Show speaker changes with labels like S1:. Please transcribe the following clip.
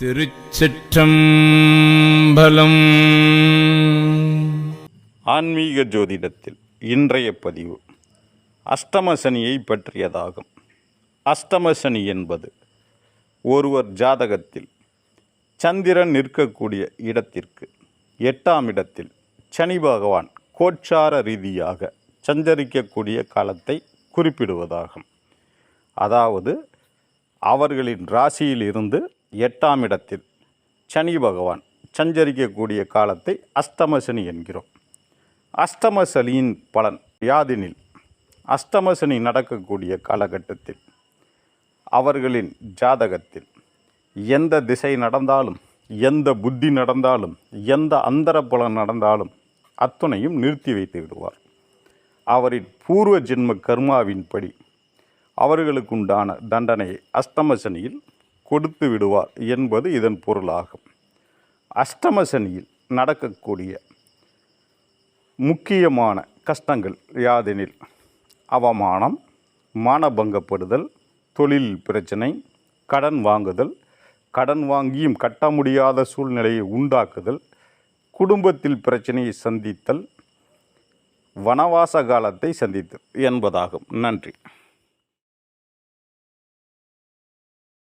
S1: திருச்சிற்றம்பலம்.
S2: ஆன்மீக ஜோதிடத்தில் இன்றைய பதிவு அஷ்டமசனியை பற்றியதாகும். அஷ்டமசனி என்பது ஒருவர் ஜாதகத்தில் சந்திரன் நிற்கக்கூடிய இடத்திற்கு எட்டாம் இடத்தில் சனி பகவான் கோட்சார ரீதியாக சஞ்சரிக்கக்கூடிய காலத்தை குறிப்பிடுவதாகும். அதாவது அவர்களின் ராசியில் இருந்து எட்டாம் இடத்தில் சனி பகவான் சஞ்சரிக்கக்கூடிய காலத்தை அஷ்டம சனி என்கிறோம். அஷ்டம சனியின் பலன் யாதெனில் அஷ்டம சனி நடக்கக்கூடிய காலகட்டத்தில் அவர்களின் ஜாதகத்தில் எந்த திசை நடந்தாலும் எந்த புத்தி நடந்தாலும் எந்த அந்தர பலன் நடந்தாலும் அத்துணையும் நிறுத்தி வைத்து விடுவார். அவரின் பூர்வ ஜென்ம கர்மாவின்படி அவர்களுக்குண்டான தண்டனையை அஸ்தமசனியில் கொடுத்து விடுவார் என்பது இதன் பொருளாகும். அஷ்டம சனியில் நடக்கக்கூடிய முக்கியமான கஷ்டங்கள் யாதெனில் அவமானம் மானபங்கப்படுதல் தொழில் பிரச்சனை கடன் வாங்குதல் கடன் வாங்கியும் கட்ட முடியாத சூழ்நிலையை உண்டாக்குதல் குடும்பத்தில் பிரச்சனையை சந்தித்தல் வனவாச காலத்தை சந்தித்தல் என்பதாகும். நன்றி.